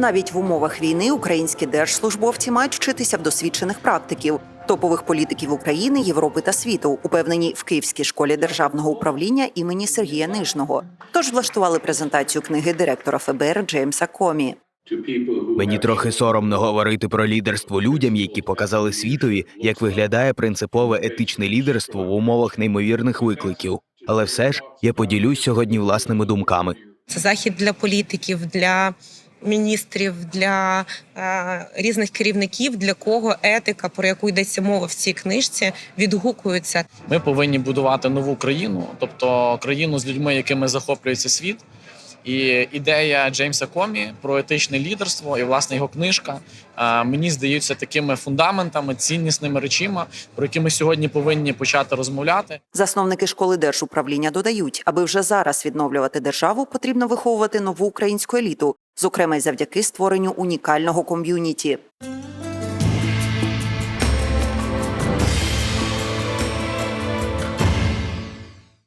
Навіть в умовах війни українські держслужбовці мають вчитися в досвідчених практиків, топових політиків України, Європи та світу, упевнені в Київській школі державного управління імені Сергія Нижного. Тож влаштували презентацію книги директора ФБР Джеймса Комі. Мені трохи соромно говорити про лідерство людям, які показали світові, як виглядає принципове етичне лідерство в умовах неймовірних викликів. Але все ж я поділюсь сьогодні власними думками. Це захід для політиків, для міністрів, для е, різних керівників, для кого етика, про яку йдеться мова в цій книжці, відгукується. Ми повинні будувати нову країну, тобто країну з людьми, якими захоплюється світ. І ідея Джеймса Комі про етичне лідерство і власне його книжка е, мені здаються такими фундаментами, ціннісними речима, про які ми сьогодні повинні почати розмовляти. Засновники школи держуправління додають, аби вже зараз відновлювати державу, потрібно виховувати нову українську еліту, зокрема й завдяки створенню унікального ком'юніті.